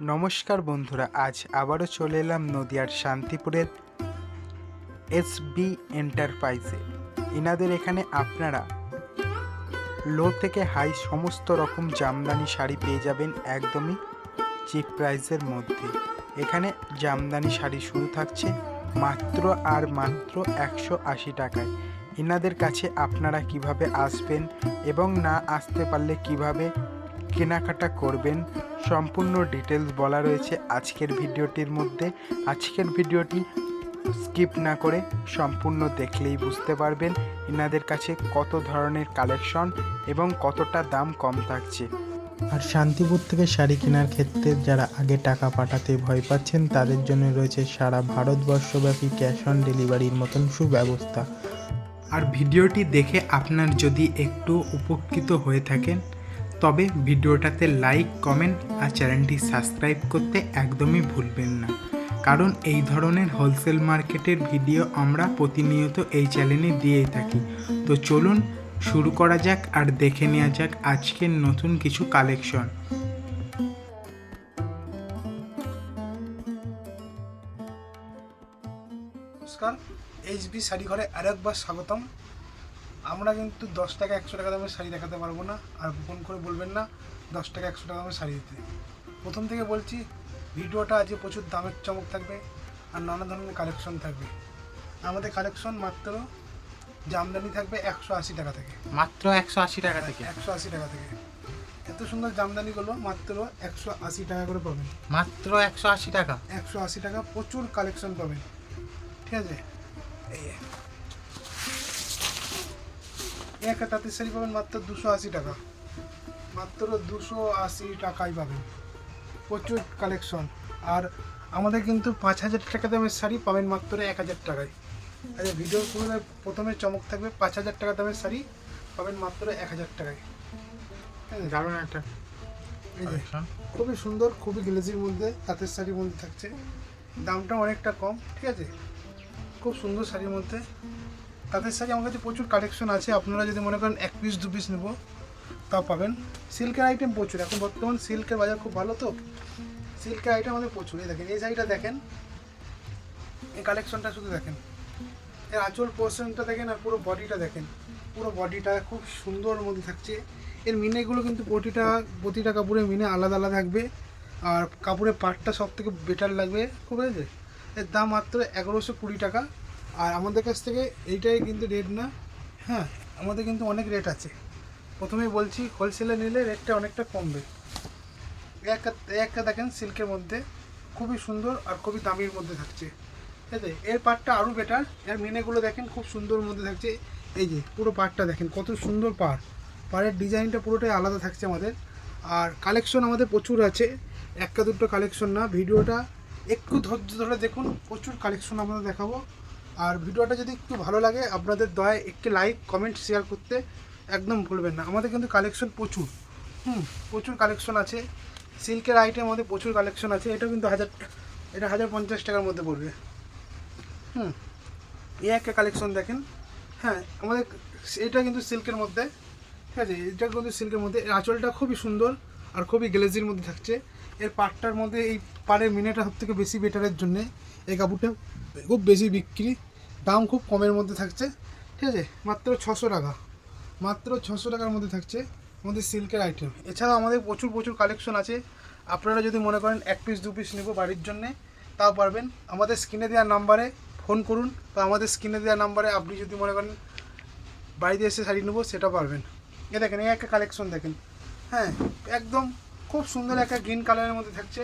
নমস্কার বন্ধুরা, আজ আবারও চলে এলাম নদিয়ার শান্তিপুরের এসবি এন্টারপ্রাইজে। এনাদের এখানে আপনারা লো থেকে হাই সমস্ত রকম জামদানি শাড়ি পেয়ে যাবেন একদমই চিপ প্রাইসের মধ্যে। এখানে জামদানি শাড়ি শুরু থাকছে মাত্র আর মাত্র একশো আশি টাকায়। এনাদের কাছে আপনারা কীভাবে আসবেন এবং না আসতে পারলে কীভাবে কেনাকাটা করবেন সম্পূর্ণ ডিটেলস বলা রয়েছে আজকের ভিডিওটির মধ্যে। আজকের ভিডিওটি স্কিপ না করে সম্পূর্ণ দেখলেই বুঝতে পারবেন ইনাদের কাছে কত ধরনের কালেকশন এবং কতটা দাম কম থাকছে। আর শান্তিপুর থেকে শাড়ি কেনার ক্ষেত্রে যারা আগে টাকা পাঠাতে ভয় পাচ্ছেন তাদের জন্য রয়েছে সারা ভারতবর্ষব্যাপী ক্যাশ অন ডেলিভারির মতন সুব্যবস্থা। আর ভিডিওটি দেখে আপনার যদি একটু উপকৃত হয়ে থাকেন তবে ভিডিওটাতে লাইক, কমেন্ট আর চ্যানেলটি সাবস্ক্রাইব করতে একদমই ভুলবেন না। কারণ এই ধরনের হোলসেল মার্কেটের ভিডিও আমরা প্রতিনিয়ত এই চ্যানেলে দিয়েই থাকি। তো চলুন শুরু করা যাক আর দেখে নেওয়া যাক আজকের নতুন কিছু কালেকশন। নমস্কার, এইচবি শাড়ি ঘরে আরেকবার স্বাগতম। আমরা কিন্তু দশ টাকা একশো টাকা দামের শাড়ি দেখাতে পারব না। আর ফোন করে বলবেন না দশ টাকা একশো টাকা দামের শাড়ি দিতে। প্রথম থেকে বলছি ভিডিওটা আজকে প্রচুর দামের চমক থাকবে আর নানা ধরনের কালেকশন থাকবে। আমাদের কালেকশন মাত্র জামদানি থাকবে একশো আশি টাকা থেকে। মাত্র একশো আশি টাকা থেকে? একশো আশি টাকা থেকে। এত সুন্দর জামদানিগুলো মাত্র একশো আশি টাকা করে পাবেন। মাত্র একশো আশি টাকা? একশো আশি টাকা প্রচুর কালেকশন পাবেন। ঠিক আছে? এই এই একটা তাঁতের শাড়ি পাবেন মাত্র দুশো আশি টাকা। মাত্র দুশো আশি টাকায় পাবেন। প্রচুর কালেকশন আর আমাদের কিন্তু পাঁচ হাজার টাকা দামের শাড়ি পাবেন মাত্র এক হাজার টাকায়। আচ্ছা ভিডিও শুরুতে প্রথমে চমক থাকবে পাঁচ হাজার টাকা দামের শাড়ি পাবেন মাত্র এক হাজার টাকায়? দারুণ একটা খুবই সুন্দর খুবই গ্লেজির মধ্যে তাঁতের শাড়ির মধ্যে থাকছে। দামটা অনেকটা কম ঠিক আছে? খুব সুন্দর শাড়ির মধ্যে। তাঁতের শাড়ি আমার কাছে প্রচুর কালেকশন আছে। আপনারা যদি মনে করেন এক পিস দু পিস নেব তা পাবেন। সিল্কের আইটেম প্রচুর। এখন বর্তমান সিল্কের বাজার খুব ভালো তো? সিল্কের আইটেম আমাদের প্রচুর। এই দেখেন, এই শাড়িটা দেখেন। এই কালেকশনটা শুধু দেখেন। এর আঁচল পোর্শনটা দেখেন আর পুরো বডিটা দেখেন। পুরো বডিটা খুব সুন্দর মধ্যে থাকছে। এর মিনেগুলো কিন্তু প্রতিটা প্রতিটা কাপড়ের মিনে আলাদা আলাদা থাকবে। আর কাপড়ের পাটটা সব থেকে বেটার লাগবে। খুব আছে এর দাম মাত্র এগারোশো কুড়ি টাকা। আর আমাদের কাছ থেকে এইটাই কিন্তু রেট না। হ্যাঁ আমাদের কিন্তু অনেক রেট আছে। প্রথমেই বলছি হোলসেলে নিলে রেটটা অনেকটা কমবে। একটা একটা দেখেন সিল্কের মধ্যে খুবই সুন্দর আর খুবই দামির মধ্যে থাকছে। ঠিক আছে? এর পাটটা আরও বেটার এর মিনেগুলো দেখেন খুব সুন্দর মধ্যে থাকছে। এই যে, পুরো পাটটা দেখেন, কত সুন্দর পাড় পাড়ের ডিজাইনটা পুরোটাই আলাদা থাকছে আমাদের। আর কালেকশন আমাদের প্রচুর আছে। একটা দুটো কালেকশন না, ভিডিওটা একটু ধৈর্য ধরে দেখুন, প্রচুর কালেকশন আমাদের দেখাবো। আর ভিডিওটা যদি একটু ভালো লাগে, আপনাদের দয়া একটি লাইক কমেন্ট শেয়ার করতে একদম ভুলবেন না। আমাদের কিন্তু কালেকশন প্রচুর। হুম, প্রচুর কালেকশন আছে। সিল্কের আইটেম আমাদের প্রচুর কালেকশন আছে। এটা কিন্তু হাজার, এটা হাজার পঞ্চাশ টাকার মধ্যে পড়বে। হুম, এই একটা কালেকশন দেখেন। হ্যাঁ আমাদের এটা কিন্তু সিল্কের মধ্যে। ঠিক আছে, এটা কিন্তু সিল্কের মধ্যে। আঁচলটা খুবই সুন্দর আর খুবই গ্লেজির মধ্যে থাকছে। এর পাটটার মধ্যে এই পাড়ের মিনেটা সব থেকে বেশি বেটারের জন্যে। এই কাপড়টা খুব বেশি বিক্রি। দাম খুব কমের মধ্যে থাকছে। ঠিক আছে? মাত্র ছশো টাকা। মাত্র ছশো টাকার মধ্যে থাকছে আমাদের সিল্কের আইটেম এছাড়াও আমাদের প্রচুর প্রচুর কালেকশন আছে। আপনারা যদি মনে করেন এক পিস দু পিস নেব বাড়ির জন্যে, তাও পারবেন। আমাদের স্ক্রিনে দেওয়া নাম্বারে ফোন করুন। বা আমাদের স্ক্রিনে দেওয়া নাম্বারে আপনি যদি মনে করেন বাড়িতে এসে শাড়ি নেব, সেটা পারবেন। এ দেখেন এই একটা কালেকশন দেখেন। হ্যাঁ একদম খুব সুন্দর একটা গ্রিন কালারের মধ্যে থাকছে।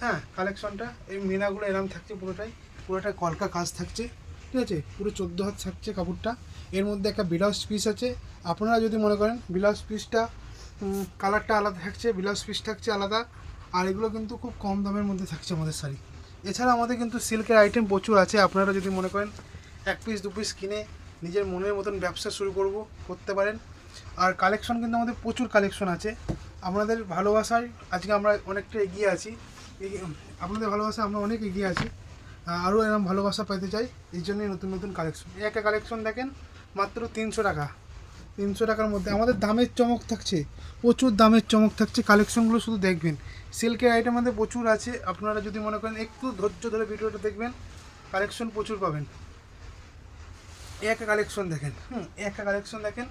হ্যাঁ কালেকশনটা এই মিনাগুলো এরম থাকছে পুরোটাই। পুরোটাই কলকা কাজ থাকছে, ঠিক আছে? পুরো চোদ্দ হাত থাকছে কাপড়টা। এর মধ্যে একটা ব্লাউজ পিস আছে। আপনারা যদি মনে করেন ব্লাউজ পিসটা কালারটা আলাদা থাকছে ব্লাউজ পিস থাকছে আলাদা। আর এগুলো কিন্তু খুব কম দামের মধ্যে থাকছে আমাদের শাড়ি। এছাড়া আমাদের কিন্তু সিল্কের আইটেম প্রচুর আছে। আপনারা যদি মনে করেন, এক পিস দু পিস কিনে নিজের মনের মতন ব্যবসা শুরু করব, করতে পারেন। আর কালেকশন কিন্তু আমাদের প্রচুর কালেকশন আছে। আপনাদের ভালোবাসায় আজকে আমরা অনেকটা এগিয়ে আছি। আপনাদের ভালোবাসা আমরা অনেক এগিয়ে আছি। আরও এরকম ভালোবাসা পেতে চাই, এই জন্যই নতুন নতুন কালেকশন এই একটা কালেকশন দেখেন, মাত্র তিনশো টাকা। তিনশো টাকার মধ্যে আমাদের দামের চমক থাকছে, প্রচুর দামের চমক থাকছে। কালেকশনগুলো শুধু দেখবেন। সিল্কের আইটেম আমাদের প্রচুর আছে। আপনারা যদি মনে করেন একটু ধৈর্য ধরে ভিডিওটা দেখবেন কালেকশন প্রচুর পাবেন। একটা কালেকশন দেখেন, হুম একটা কালেকশন দেখেন।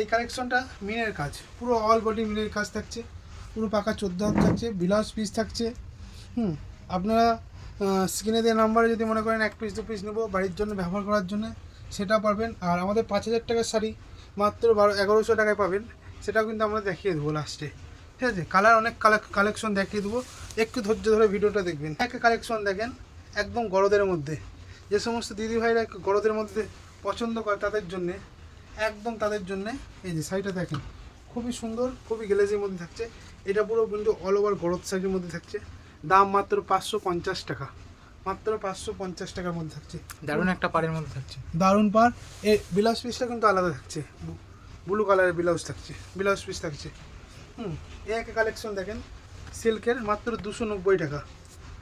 এই কালেকশনটা মিনের কাজ। পুরো অল বডি মিনের কাজ থাকছে। পুরো পাকা চোদ্দ হাত থাকছে ব্লাউজ পিস থাকছে। হুম, আপনারা স্ক্রিনে দেওয়া নাম্বারে যদি মনে করেন এক পিস দু পিস নেব বাড়ির জন্য ব্যবহার করার জন্য, সেটা পারবেন। আর আমাদের পাঁচ হাজার টাকার শাড়ি মাত্র বারো, এগারোশো টাকায় পাবেন। সেটাও কিন্তু আমরা দেখিয়ে দেবো লাস্টে ঠিক আছে? কালার অনেক কালেকশন দেখিয়ে দেবো। একটু ধৈর্য ধরে ভিডিওটা দেখবেন। একটা কালেকশন দেখেন, একদম গরদের মধ্যে। যে সমস্ত দিদি ভাইরা গরদের মধ্যে পছন্দ করে তাদের জন্যে একদম তাদের জন্যে। এই যে শাড়িটা দেখেন খুবই সুন্দর খুবই গ্লেজের মধ্যে থাকছে। এটা পুরো কিন্তু অল ওভার গরদ শাড়ির মধ্যে থাকছে। দাম মাত্র পাঁচশো পঞ্চাশ টাকা। মাত্র পাঁচশো পঞ্চাশ টাকার মধ্যে থাকছে। দারুণ একটা পাড়ের মধ্যে থাকছে। দারুণ পার এ ব্লাউজ পিসটা কিন্তু আলাদা থাকছে। ব্লু কালারের ব্লাউজ থাকছে। ব্লাউজ পিস থাকছে। হুম এই একটা কালেকশন দেখেন। সিল্কের মাত্র দুশো নব্বই টাকা।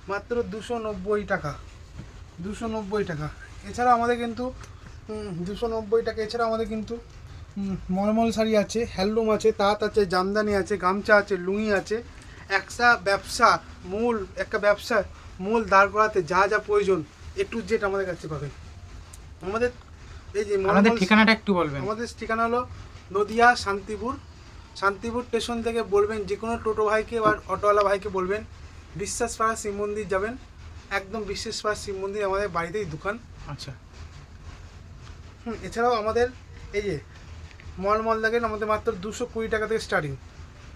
মাত্র দুশো নব্বই টাকা। দুশো নব্বই টাকা। এছাড়া আমাদের কিন্তু দুশো নব্বই টাকা। এছাড়া আমাদের কিন্তু মলমল শাড়ি আছে হ্যান্ডলুম আছে তাঁত আছে জামদানি আছে গামছা আছে লুঙি আছে। একটা ব্যবসা মূল একটা ব্যবসা মূল দাঁড় করাতে যা যা প্রয়োজন এ টু জেড আমাদের কাছে পাবেন। আমাদের এই যে আমাদের ঠিকানাটা একটু বলবেন। আমাদের ঠিকানা হলো নদিয়া শান্তিপুর। শান্তিপুর স্টেশন থেকে বলবেন যে কোনো টোটো ভাইকে বা অটোওয়ালা ভাইকে বলবেন বিশ্বাসপাড়া শিব মন্দির যাবেন। একদম বিশ্বাসপাড়া শিব মন্দির আমাদের বাড়িতেই দোকান। আচ্ছা। হুম, এছাড়াও আমাদের এই যে মল মল দেখেন আমাদের মাত্র দুশো কুড়ি টাকা থেকে স্টার্টিং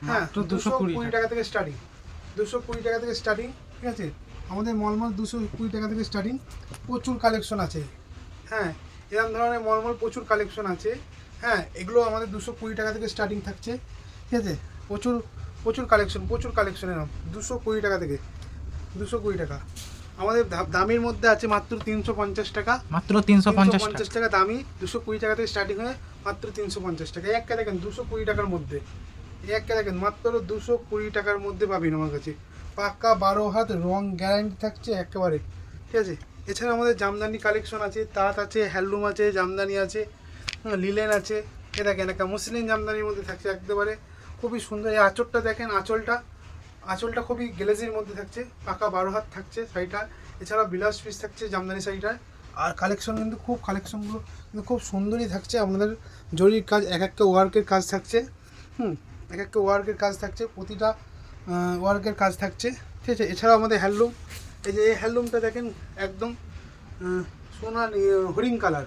হ্যাঁ দুশো 220 কুড়ি টাকা। থেকে স্টার্টিং দুশো কুড়ি টাকা থেকে স্টার্টিং ঠিক আছে? আমাদের মলমল দুশো কুড়ি টাকা থেকে স্টার্টিং প্রচুর কালেকশন আছে। হ্যাঁ এরকম ধরনের মলমল প্রচুর কালেকশন আছে। হ্যাঁ এগুলো আমাদের দুশো কুড়ি টাকা থেকে স্টার্টিং থাকছে। ঠিক আছে? প্রচুর প্রচুর কালেকশন প্রচুর কালেকশন এরকম দুশো কুড়ি টাকা থেকে। দুশো কুড়ি টাকা। আমাদের দামের মধ্যে আছে মাত্র তিনশো পঞ্চাশ টাকা। মাত্র তিনশো পঞ্চাশ টাকা। দামি দুশো কুড়ি টাকা থেকে স্টার্টিং হয়ে মাত্র তিনশো পঞ্চাশ টাকা। একটা দেখেন দুশো কুড়ি টাকার মধ্যে। একটা দেখেন মাত্র দুশো কুড়ি টাকার মধ্যে পাবেন আমার কাছে। পাক্কা বারো হাত রং গ্যারান্টি থাকছে একেবারে। ঠিক আছে? এছাড়া আমাদের জামদানি কালেকশন আছে তাঁত আছে হ্যান্ডলুম আছে জামদানি আছে হ্যাঁ, লিলেন আছে। এ দেখেন একটা মুসলিম জামদানির মধ্যে থাকছে একেবারে। খুবই সুন্দর। এই আঁচলটা দেখেন আঁচলটা। আঁচলটা খুবই গ্লেজের মধ্যে থাকছে পাকা বারো হাত থাকছে শাড়িটা এছাড়া বিলাস পিস থাকছে জামদানি শাড়িটায় আর কালেকশন কিন্তু খুব কালেকশনগুলো কিন্তু খুব সুন্দরই থাকছে আপনাদের জরির কাজ এক একটা ওয়ার্কের কাজ থাকছে হুম এক একটা ওয়ার্কের কাজ থাকছে প্রতিটা ওয়ার্কের কাজ থাকছে ঠিক আছে? এছাড়াও আমাদের হ্যান্ডলুম এই যে এই হ্যান্ডলুমটা দেখেন একদম আহ, সোনা হরিং কালার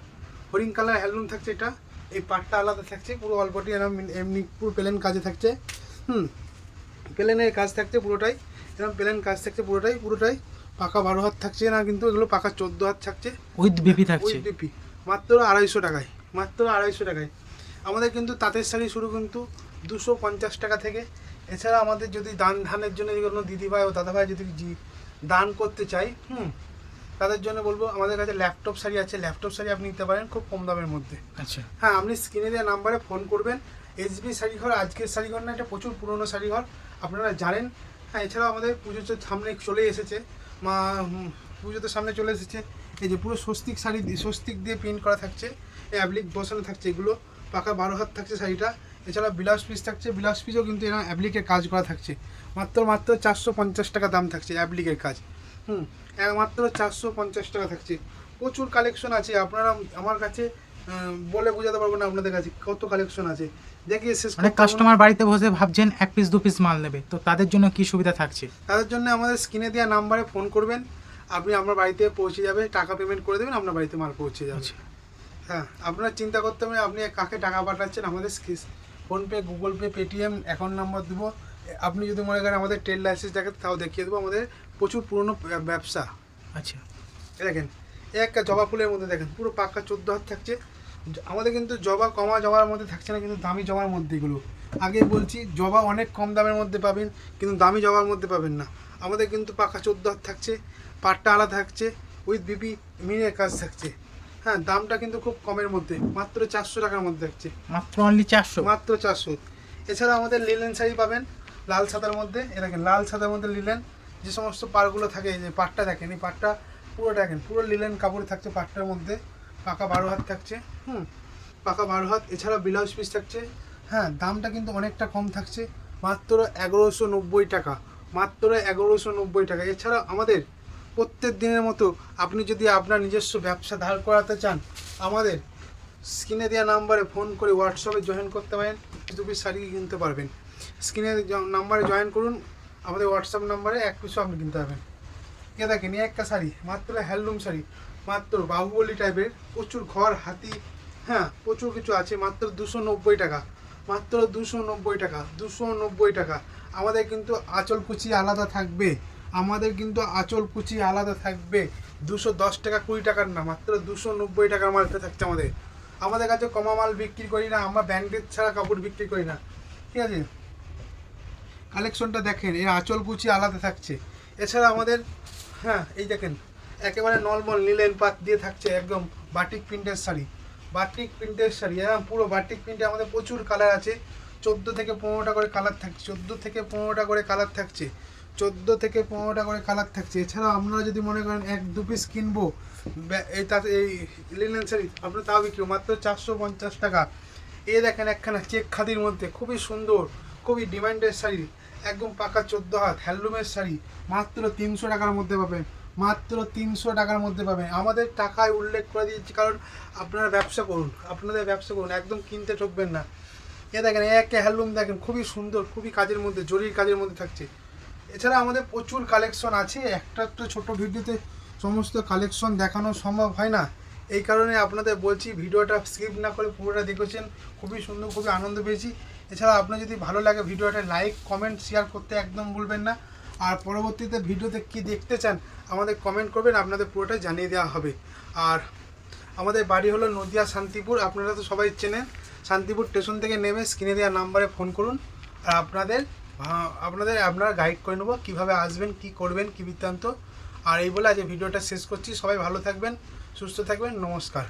হরিং কালার হ্যান্ডলুম থাকছে এটা এই পাটটা আলাদা থাকছে পুরো অল্পটি এমনি পুরো প্লেন কাজে থাকছে হুম। প্লেনের কাজ থাকছে পুরোটাই এরকম প্লেন কাজ থাকছে পুরোটাই পুরোটাই পাকা বারো হাত থাকছে না কিন্তু এগুলো পাকা চোদ্দ হাত থাকছে। উইথ বিপি থাকছে? ওই ডিপি মাত্র আড়াইশো টাকায় মাত্র আড়াইশো টাকায়। আমাদের কিন্তু তাঁতের শাড়ি শুরু কিন্তু দুশো পঞ্চাশ টাকা থেকে। এছাড়া আমাদের যদি দান ধানের জন্য যদি কোনো দিদিভাই ও দাদাভাই যদি দান করতে চাই হুম তাদের জন্য বলব আমাদের কাছে ল্যাপটপ শাড়ি আছে ল্যাপটপ শাড়ি আপনি নিতে পারেন খুব কম দামের মধ্যে। আচ্ছা। হ্যাঁ আপনি স্ক্রিনে দেওয়া নাম্বারে ফোন করবেন এসবি শাড়িঘর আজকের শাড়িঘর না এটা প্রচুর পুরনো শাড়িঘর। আপনারা জানেন হ্যাঁ এছাড়াও আমাদের পুজো তো সামনে চলে এসেছে। মা হুম, পুজো তো সামনে চলে এসেছে। এই যে পুরো স্বস্তিক শাড়ি স্বস্তিক দিয়ে প্রিন্ট করা থাকছে এই অ্যাপ্লিক বসানো থাকছে এগুলো পাকা বারো হাত থাকছে শাড়িটা। এছাড়া ব্লাউজ পিস থাকছে ব্লাউজ পিসও কিন্তু এরকম অ্যাপ্লিকের কাজ করা থাকছে। মাত্র মাত্র চারশো পঞ্চাশ টাকা দাম থাকছে অ্যাপ্লিকের কাজ। হুম মাত্র চারশো পঞ্চাশ টাকা থাকছে। প্রচুর কালেকশন আছে আপনারা আমার কাছে বলে বোঝাতে পারব না আপনাদের কাছে কত কালেকশন আছে। অনেক পারব কাস্টমার বাড়িতে বসে ভাবছেন এক পিস দু পিস মাল নেবে। তো তাদের জন্য কি সুবিধা থাকছে? তাদের জন্য আমাদের স্ক্রিনে দেওয়া নাম্বারে ফোন করবেন। আপনি আপনার বাড়িতে পৌঁছে যাবে টাকা পেমেন্ট করে দেবেন আপনার বাড়িতে মাল পৌঁছে যাবে। আচ্ছা। হ্যাঁ আপনার চিন্তা করতে হবে আপনি কাকে টাকা পাঠাচ্ছেন আমাদের PhonePe Google Pay Paytm account number দেবো। আপনি যদি মনে করেন আমাদের ট্রেড লাইসেন্স দেখেন তাও দেখিয়ে দেবো আমাদের প্রচুর পুরনো ব্যবসা। আচ্ছা। দেখেন একটা জবা ফুলের মধ্যে দেখেন পুরো পাক্কা চোদ্দ হাত থাকছে। আমাদের কিন্তু জবা কমা জবার মধ্যে থাকছে না কিন্তু দামি জবার মধ্যে এগুলো। আগে বলছি জবা অনেক কম দামের মধ্যে পাবেন কিন্তু দামি জবার মধ্যে পাবেন না। আমাদের কিন্তু পাকা চোদ্দ হাত থাকছে পাটটা আলাদা থাকছে উইথ বিপি মিনের কাজ থাকছে। হ্যাঁ দামটা কিন্তু খুব কমের মধ্যে মাত্র চারশো টাকার মধ্যে থাকছে। মাত্র অনলি চারশো। মাত্র চারশো। এছাড়া আমাদের লিলেন শাড়ি পাবেন লাল সাদার মধ্যে। এ দেখেন লাল সাদার মধ্যে লিলেন যে সমস্ত পাড়গুলো থাকে এই যে পাটটা দেখেন এই পাটটা পুরো দেখেন পুরো লিলেন কাপড় থাকছে পাটটার মধ্যে। পাকা বারো হাত থাকছে। হুম। পাকা বারো হাত এছাড়া ব্লাউজ পিস থাকছে। হ্যাঁ দামটা কিন্তু অনেকটা কম থাকছে। মাত্র এগারোশো নব্বই টাকা। মাত্র এগারোশো নব্বই টাকা। এছাড়া আমাদের প্রত্যেক দিনের মতো আপনি যদি আপনার নিজস্ব ব্যবসা দাঁড় করাতে চান আমাদের স্ক্রিনে দেওয়া নাম্বারে ফোন করে হোয়াটসঅ্যাপে জয়েন করতে পারেন। দু পিস শাড়ি কিনতে পারবেন। স্ক্রিনে নাম্বারে জয়েন করুন। আমাদের হোয়াটসঅ্যাপ নাম্বারে এক পিসও আপনি কিনতে পারবেন। এ দেখেন একটা শাড়ি মাত্র হ্যান্ডলুম শাড়ি। মাত্র বাহুবলী টাইপের প্রচুর ঘর, হাতি হ্যাঁ প্রচুর কিছু আছে, মাত্র দুশো নব্বই টাকা, মাত্র দুশো নব্বই টাকা, দুশো নব্বই টাকা। আমাদের কিন্তু আঁচল কুচি আলাদা থাকবে, আমাদের কিন্তু আঁচল কুচি আলাদা থাকবে, দুশো দশ টাকা, কুড়ি টাকার না, মাত্র দুশো নব্বই টাকার মালটা থাকছে আমাদের। আমাদের কাছে কমা মাল বিক্রি করি না, আমরা ব্যান্ডেড ছাড়া কাপড় বিক্রি করি না, ঠিক আছে? কালেকশনটা দেখেন, এর আঁচল কুচি আলাদা থাকছে। এছাড়া আমাদের হ্যাঁ এই দেখেন একেবারে নর্মাল নীলেন পাত দিয়ে থাকছে একদম বাটিক প্রিন্টের শাড়ি। বাটিক প্রিন্টের শাড়ি হ্যাঁ পুরো বাটিক প্রিন্টে আমাদের প্রচুর কালার আছে। চোদ্দ থেকে পনেরোটা করে কালার থাকছে চোদ্দ থেকে পনেরোটা করে কালার থাকছে। চোদ্দ থেকে পনেরোটা করে কালার থাকছে। এছাড়াও আপনারা যদি মনে করেন এক দু পিস কিনবো এই তাতে, এই লিনেন শাড়ি, আপনার তাও বিক্রি মাত্র চারশো পঞ্চাশ টাকা। এ দেখেন একখানা চেক খাদির মধ্যে, খুবই সুন্দর, খুবই ডিমান্ডের শাড়ি। একদম পাকা চোদ্দ হাত হ্যান্ডলুমের শাড়ি। মাত্র তিনশো টাকার মধ্যে পাবেন। মাত্র তিনশো টাকার মধ্যে পাবেন। আমাদের টাকায় উল্লেখ করে দিয়েছি, কারণ আপনারা ব্যবসা করুন, আপনাদের ব্যবসা করুন, একদম কিনতে ঠকবেন না। এ দেখেন একটা হ্যান্ডলুম দেখেন, খুবই সুন্দর, খুবই কাজের মধ্যে, জরির কাজের মধ্যে থাকছে। এছাড়া আমাদের প্রচুর কালেকশন আছে, একটা একটা ছোটো ভিডিওতে সমস্ত কালেকশন দেখানো সম্ভব হয় না। এই কারণে আপনাদের বলছি, ভিডিওটা স্কিপ না করে পুরোটা দেখেছেন, খুবই সুন্দর, খুবই আনন্দ পেয়েছি। এছাড়া আপনার যদি ভালো লাগে ভিডিওটা, লাইক, কমেন্ট, শেয়ার করতে একদম ভুলবেন না। আর পরবর্তীতে ভিডিওতে কি দেখতে চান, আমাদের কমেন্ট করবেন, আপনাদের পুরোটাই জানিয়ে দেওয়া হবে। আর আমাদের বাড়ি হলো নদিয়া শান্তিপুর, আপনারা তো সবাই চেনেন, শান্তিপুর স্টেশন থেকে নেমে স্ক্রিনে দেওয়া নাম্বারে ফোন করুন, আর আপনাদের আপনাদের আপনারা গাইড করে নেব কীভাবে আসবেন, কি করবেন, কী বৃত্তান্ত। আর এই বলে আজ ভিডিওটা শেষ করছি, সবাই ভালো থাকবেন, সুস্থ থাকবেন, নমস্কার।